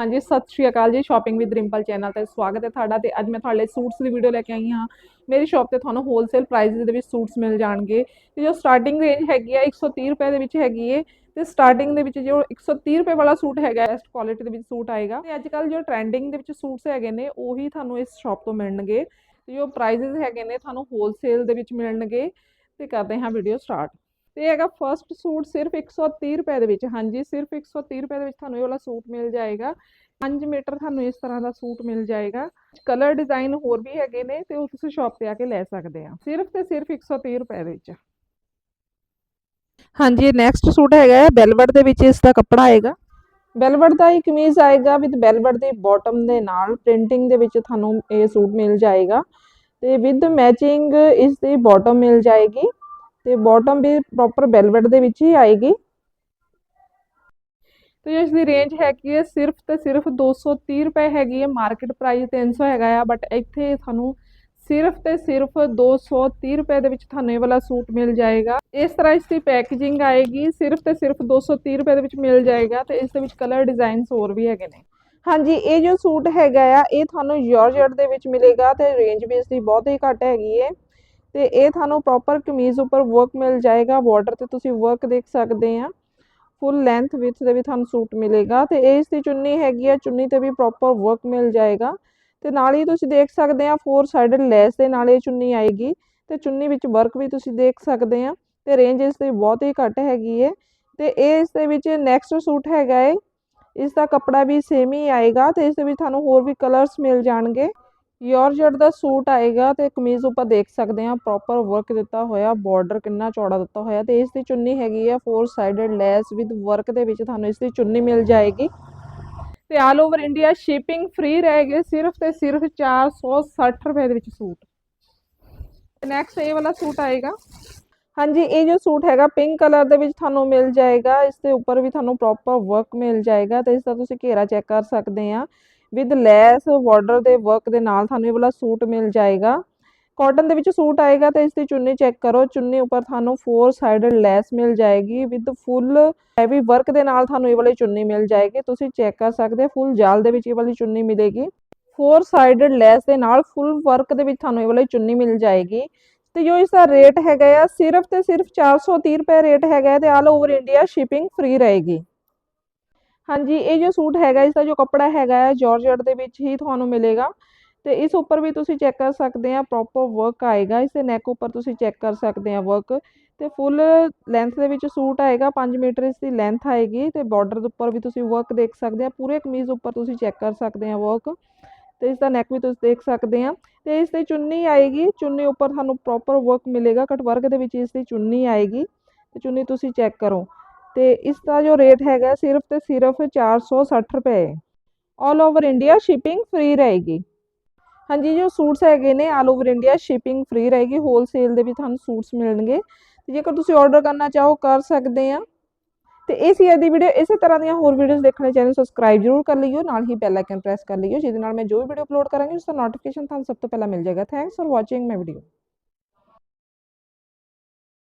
ਹਾਂਜੀ, ਸਤਿ ਸ਼੍ਰੀ ਅਕਾਲ ਜੀ ਸ਼ਾਪਿੰਗ ਵਿਦ ਰਿੰਪਲ ਚੈਨਲ ਤੇ ਸਵਾਗਤ ਹੈ ਤੁਹਾਡਾ ਤੇ ਅੱਜ ਮੈਂ ਤੁਹਾਡੇ ਲਈ ਸੂਟਸ ਦੀ ਵੀਡੀਓ ਲੈ ਕੇ ਆਈ ਹਾਂ। ਮੇਰੀ ਸ਼ਾਪ ਤੇ ਤੁਹਾਨੂੰ ਹੋਲਸੇਲ ਪ੍ਰਾਈਸਿਸ ਦੇ ਵਿੱਚ ਸੂਟਸ ਮਿਲ ਜਾਣਗੇ। ਤੇ ਜੋ ਸਟਾਰਟਿੰਗ ਰੇਂਜ ਹੈਗੀ ਆ 130 ਰੁਪਏ ਦੇ ਵਿੱਚ ਹੈਗੀ ਏ। ਤੇ ਸਟਾਰਟਿੰਗ ਦੇ ਵਿੱਚ ਜੋ 130 ਰੁਪਏ ਵਾਲਾ ਸੂਟ ਹੈਗਾ ਬੈਸਟ ਕੁਆਲਿਟੀ ਦੇ ਵਿੱਚ ਸੂਟ ਆਏਗਾ। ਤੇ ਅੱਜ ਕੱਲ ਜੋ ਟ੍ਰੈਂਡਿੰਗ ਦੇ ਵਿੱਚ ਸੂਟਸ ਹੈਗੇ ਨੇ, ਉਹੀ ਤੁਹਾਨੂੰ ਇਸ ਸ਼ਾਪ ਤੋਂ ਮਿਲਣਗੇ। ਤੇ ਜੋ ਪ੍ਰਾਈਸਿਸ ਹੈਗੇ ਨੇ, ਤੁਹਾਨੂੰ ਹੋਲਸੇਲ ਦੇ ਵਿੱਚ ਮਿਲਣਗੇ। ਤੇ ਕਰਦੇ ਹਾਂ ਵੀਡੀਓ ਸਟਾਰਟ ਤੇ ਹੈਗਾ ਫਰਸਟ ਸੂਟ ਸਿਰਫ 130 ਰੁਪਏ ਦੇ ਵਿੱਚ। ਹਾਂਜੀ, ਸਿਰਫ 130 ਰੁਪਏ ਦੇ ਵਿੱਚ ਤੁਹਾਨੂੰ ਇਹ ਵਾਲਾ ਸੂਟ ਮਿਲ ਜਾਏਗਾ। 5 ਮੀਟਰ ਤੁਹਾਨੂੰ ਇਸ ਤਰ੍ਹਾਂ ਦਾ ਸੂਟ ਮਿਲ ਜਾਏਗਾ। ਕਲਰ ਡਿਜ਼ਾਈਨ ਹੋਰ ਵੀ ਹੈਗੇ ਨੇ ਤੇ ਉਹ ਤੁਸੀਂ ਸ਼ਾਪ ਤੇ ਆ ਕੇ ਲੈ ਸਕਦੇ ਆ। ਸਿਰਫ ਤੇ ਸਿਰਫ 130 ਰੁਪਏ ਦੇ ਵਿੱਚ। ਹਾਂਜੀ ਨੈਕਸਟ ਸੂਟ ਹੈਗਾ ਬੈਲਵਟ ਦੇ ਵਿੱਚ ਇਸ ਦਾ ਕੱਪੜਾ ਆਏਗਾ। ਬੈਲਵਟ ਦਾ ਹੀ ਕਮੀਜ਼ ਆਏਗਾ ਵਿਦ ਬੈਲਵਟ ਦੇ ਬਾਟਮ ਦੇ ਨਾਲ। ਪ੍ਰਿੰਟਿੰਗ ਦੇ ਵਿੱਚ ਤੁਹਾਨੂੰ ਇਹ ਸੂਟ ਮਿਲ ਜਾਏਗਾ। ਤੇ ਵਿਦ ਮੈਚਿੰਗ ਇਸ ਦੀ ਬਾਟਮ ਮਿਲ ਜਾਏਗੀ। ਤੇ ਬਾਟਮ ਵੀ ਪ੍ਰੋਪਰ ਵੈਲਵਟ ਦੇ ਵਿੱਚ ਹੀ ਆਏਗੀ। ਤੇ ਇਸ ਦੀ ਰੇਂਜ ਹੈਗੀ ਹੈ ਸਿਰਫ ਤੇ ਸਿਰਫ 230 ਰੁਪਏ ਹੈਗੀ ਹੈ। ਮਾਰਕੀਟ ਪ੍ਰਾਈਸ 300 ਹੈਗਾ ਆ ਬਟ ਇੱਥੇ ਤੁਹਾਨੂੰ ਸਿਰਫ ਤੇ ਸਿਰਫ 230 ਰੁਪਏ ਦੇ ਵਿੱਚ ਤੁਹਾਨੂੰ ਇਹ ਵਾਲਾ ਸੂਟ ਮਿਲ ਜਾਏਗਾ। ਇਸ ਤਰ੍ਹਾਂ ਇਸ ਦੀ ਪੈਕੇਜਿੰਗ ਆਏਗੀ ਸਿਰਫ ਤੇ ਸਿਰਫ 230 ਰੁਪਏ ਦੇ ਵਿੱਚ ਮਿਲ ਜਾਏਗਾ ਤੇ ਇਸ ਦੇ ਵਿੱਚ ਕਲਰ ਡਿਜ਼ਾਈਨਸ ਹੋਰ ਵੀ ਹੈਗੇ ਨੇ। ਹਾਂਜੀ ਇਹ ਜੋ ਸੂਟ ਹੈਗਾ ਆ ਇਹ ਤੁਹਾਨੂੰ ਜਾਰਜਟ ਦੇ ਵਿੱਚ ਮਿਲੇਗਾ ਤੇ ਰੇਂਜ ਵੀ ਇਸ ਦੀ ਬਹੁਤ ਹੀ ਘੱਟ ਹੈਗੀ ਹੈ। ਤੇ ਇਹ ਤੁਹਾਨੂੰ ਪ੍ਰੋਪਰ ਕਮੀਜ਼ ਉੱਪਰ ਵਰਕ ਮਿਲ ਜਾਏਗਾ ਬਾਰਡਰ ਤੇ ਤੁਸੀਂ ਵਰਕ ਦੇਖ ਸਕਦੇ ਆ। ਫੁੱਲ ਲੈਂਥ ਵਿਥ ਦੇ ਵੀ ਤੁਹਾਨੂੰ ਸੂਟ ਮਿਲੇਗਾ ਤੇ ਇਹ ਇਸ ਦੀ ਚੁੰਨੀ ਹੈਗੀ ਆ, ਚੁੰਨੀ ਤੇ ਵੀ ਪ੍ਰੋਪਰ ਵਰਕ ਮਿਲ ਜਾਏਗਾ। ਤੇ ਨਾਲ ਹੀ ਤੁਸੀਂ ਦੇਖ ਸਕਦੇ ਆ ਫੋਰ ਸਾਈਡਡ ਲੈਸ ਦੇ ਨਾਲ ਇਹ ਚੁੰਨੀ ਆਏਗੀ ਤੇ ਚੁੰਨੀ ਵਿੱਚ ਵਰਕ ਵੀ ਤੁਸੀਂ ਦੇਖ ਸਕਦੇ ਆ ਤੇ ਰੇਂਜ ਇਸ ਦੀ ਬਹੁਤ ਹੀ ਘੱਟ ਹੈਗੀ ਹੈ ਤੇ ਇਹ ਇਸ ਦੇ ਵਿੱਚ ਨੈਕਸਟ ਸੂਟ ਹੈਗਾ ਹੈ ਇਸ ਦਾ ਕੱਪੜਾ ਵੀ ਸੇਮ ਹੀ ਆਏਗਾ ਤੇ ਇਸ ਦੇ ਵਿੱਚ ਤੁਹਾਨੂੰ ਹੋਰ ਵੀ ਕਲਰਸ ਮਿਲ ਜਾਣਗੇ। ਯੋਰਜਟ ਦਾ ਸੂਟ ਆਏਗਾ ਤੇ ਕਮੀਜ਼ ਉੱਪਰ ਦੇਖ ਸਕਦੇ ਆ ਪ੍ਰੋਪਰ ਵਰਕ ਦਿੱਤਾ ਹੋਇਆ ਬਾਰਡਰ ਕਿੰਨਾ ਚੌੜਾ ਦਿੱਤਾ ਹੋਇਆ ਤੇ ਇਸ ਦੀ ਚੁੰਨੀ ਹੈਗੀ ਆ four sided lace with work ਦੇ ਵਿੱਚ ਤੁਹਾਨੂੰ ਇਸ ਦੀ ਚੁੰਨੀ ਮਿਲ ਜਾਏਗੀ। ਤੇ all over India shipping free ਰਹੇਗੀ ਸਿਰਫ ਤੇ ਸਿਰਫ 460 ਰੁਪਏ ਦੇ ਵਿੱਚ ਸੂਟ। ਨੈਕਸਟ ਇਹ ਵਾਲਾ ਸੂਟ ਆਏਗਾ। ਹਾਂਜੀ, ਇਹ ਜੋ ਸੂਟ ਹੈਗਾ ਪਿੰਕ ਕਲਰ ਦੇ ਵਿੱਚ ਤੁਹਾਨੂੰ ਮਿਲ ਜਾਏਗਾ, ਇਸ ਦੇ ਉੱਪਰ ਵੀ ਤੁਹਾਨੂੰ ਪ੍ਰੋਪਰ ਵਰਕ ਮਿਲ ਜਾਏਗਾ ਤੇ ਇਸ ਦਾ ਤੁਸੀਂ ਘੇਰਾ ਚੈੱਕ ਕਰ ਸਕਦੇ ਆ ਵਿਦ ਲੈਸ ਬਾਰਡਰ ਦੇ ਵਰਕ ਦੇ ਨਾਲ ਤੁਹਾਨੂੰ ਇਹ ਵਾਲਾ ਸੂਟ ਮਿਲ ਜਾਏਗਾ। ਕਾਟਨ ਦੇ ਵਿੱਚ ਸੂਟ ਆਏਗਾ ਤੇ ਇਸ ਦੀ ਚੁੰਨੀ ਚੈੱਕ ਕਰੋ। ਚੁੰਨੀ ਉੱਪਰ ਤੁਹਾਨੂੰ ਫੋਰ ਸਾਈਡਡ ਲੈਸ ਮਿਲ ਜਾਏਗੀ। ਵਿਦ ਫੁੱਲ ਹੈਵੀ ਵਰਕ ਦੇ ਨਾਲ ਤੁਹਾਨੂੰ ਇਹ ਵਾਲੀ ਚੁੰਨੀ ਮਿਲ ਜਾਏਗੀ। ਤੁਸੀਂ ਚੈੱਕ ਕਰ ਸਕਦੇ ਫੁੱਲ ਜਾਲ ਦੇ ਵਿੱਚ ਇਹ ਵਾਲੀ ਚੁੰਨੀ ਮਿਲੇਗੀ। ਫੋਰ ਸਾਈਡਡ ਲੈਸ ਦੇ ਨਾਲ ਫੁੱਲ ਵਰਕ ਦੇ ਵਿੱਚ ਤੁਹਾਨੂੰ ਇਹ ਵਾਲੀ ਚੁੰਨੀ ਮਿਲ ਜਾਏਗੀ। ਤੇ ਜੋ ਇਸ ਦਾ ਰੇਟ ਹੈਗਾ ਆ, ਸਿਰਫ ਤੇ ਸਿਰਫ 430 ਰੁਪਏ ਰੇਟ ਹੈਗਾ ਤੇ all over India shipping free ਰਹੇਗੀ। ਹਾਂਜੀ, ਇਹ ਜੋ ਸੂਟ ਹੈਗਾ ਇਸ ਦਾ ਜੋ ਕੱਪੜਾ ਹੈਗਾ ਹੈ ਜਾਰਜਟ ਦੇ ਵਿੱਚ ਹੀ ਤੁਹਾਨੂੰ ਮਿਲੇਗਾ। ਤੇ ਇਸ ਉੱਪਰ ਵੀ ਤੁਸੀਂ ਚੈੱਕ ਕਰ ਸਕਦੇ ਆ ਪ੍ਰੋਪਰ ਵਰਕ ਆਏਗਾ। ਇਸ ਦੇ ਨੈਕ ਉੱਪਰ ਤੁਸੀਂ ਚੈੱਕ ਕਰ ਸਕਦੇ ਆ ਵਰਕ ਤੇ ਫੁੱਲ ਲੈਂਥ ਦੇ ਵਿੱਚ ਸੂਟ ਆਏਗਾ 5 ਮੀਟਰ ਇਸ ਦੀ ਲੈਂਥ ਆਏਗੀ। ਤੇ ਬਾਰਡਰ ਦੇ ਉੱਪਰ ਵੀ ਤੁਸੀਂ ਵਰਕ ਦੇਖ ਸਕਦੇ ਆ ਪੂਰੇ ਕਮੀਜ਼ ਉੱਪਰ ਤੁਸੀਂ ਚੈੱਕ ਕਰ ਸਕਦੇ ਆ ਵਰਕ ਤੇ ਇਸ ਦਾ ਨੈਕ ਵੀ ਤੁਸੀਂ ਦੇਖ ਸਕਦੇ ਆ ਤੇ ਇਸ ਦੀ ਚੁੰਨੀ ਆਏਗੀ, ਚੁੰਨੀ ਉੱਪਰ ਤੁਹਾਨੂੰ ਪ੍ਰੋਪਰ ਵਰਕ ਮਿਲੇਗਾ। ਕਟ ਵਰਕ ਦੇ ਵਿੱਚ ਇਸ ਦੀ ਚੁੰਨੀ ਆਏਗੀ। ਤੇ ਚੁੰਨੀ ਤੁਸੀਂ ਚੈੱਕ ਕਰੋ। ਤੇ ਇਸ ਦਾ ਜੋ ਰੇਟ ਹੈਗਾ ਸਿਰਫ ਤੇ ਸਿਰਫ 460 ਰੁਪਏ all over India shipping free ਰਹੇਗੀ। ਹਾਂਜੀ, ਜੋ ਸੂਟਸ ਹੈਗੇ ਨੇ all over India shipping free ਰਹੇਗੀ। ਹੋਲਸੇਲ ਦੇ ਵੀ ਤੁਹਾਨੂੰ ਸੂਟਸ ਮਿਲਣਗੇ। ਤੇ ਜੇਕਰ ਤੁਸੀਂ ਆਰਡਰ ਕਰਨਾ ਚਾਹੋ, ਕਰ ਸਕਦੇ ਆ। ਤੇ ਇਹ ਸੀ ਅੱਜ ਦੀ ਵੀਡੀਓ ਇਸੇ ਤਰ੍ਹਾਂ ਦੀਆਂ ਹੋਰ ਵੀਡੀਓਜ਼ ਦੇਖਣ ਲਈ ਚੈਨਲ ਸਬਸਕ੍ਰਾਈਬ ਜ਼ਰੂਰ ਕਰ ਲਈਓ ਨਾਲ ਹੀ ਬੈਲ ਆਈਕਨ ਪ੍ਰੈਸ ਕਰ ਲਈਓ ਜਿਹਦੇ ਨਾਲ ਮੈਂ ਜੋ ਵੀ ਵੀਡੀਓ ਅਪਲੋਡ ਕਰਾਂਗੀ ਉਸ ਦਾ ਨੋਟੀਫਿਕੇਸ਼ਨ ਤੁਹਾਨੂੰ ਸਭ ਤੋਂ ਪਹਿਲਾਂ ਮਿਲ ਜਾਏਗਾ। Thanks for watching my video